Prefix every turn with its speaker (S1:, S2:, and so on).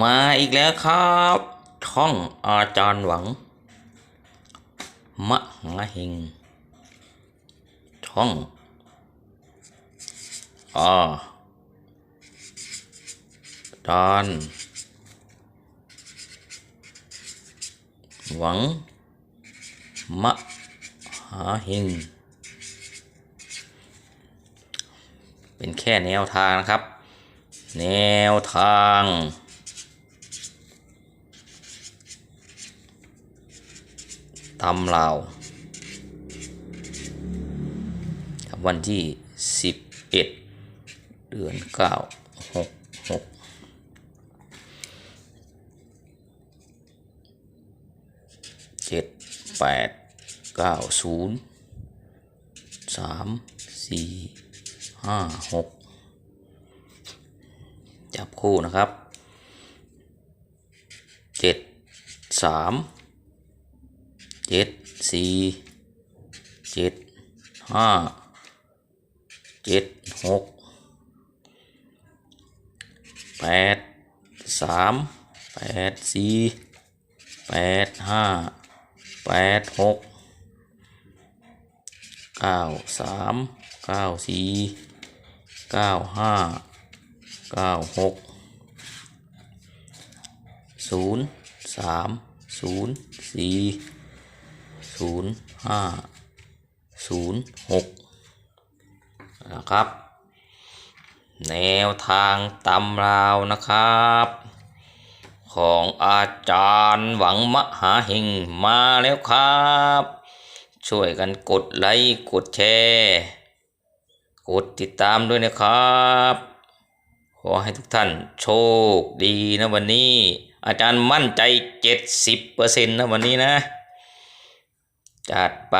S1: มาอีกแล้วครับช่องอาจารย์หวัง มะหาเฮงช่องอาจารย์หวัง มะหาเฮงเป็นแค่แนวทางนะครับ แนวทาง ตำลาวครับวันที่สิบเอ็ดเดือนเก้าหกหกเจ็ดแปดเก้าศูนย์สามสี่ห้าหกจับคู่นะครับเจ็ดสาม เจ็ดสี่เจ็ดห้าเจ็ดหกแปดสามแปดสี่แปดห้าแปดหกเก้าสามเก้าสี่เก้าห้าเก้าหกศูนย์สามศูนย์สี่ ศูนย์ห้าศูนย์หกนะครับ แนวทางตำราวนะครับ ของอาจารย์หวังมหาเฮงมาแล้วครับ ช่วยกันกดไลค์กดแชร์กดติดตามด้วยนะครับ ขอให้ทุกท่านโชคดีนะวันนี้ อาจารย์มั่นใจ 70%นะวันนี้นะ จัดไป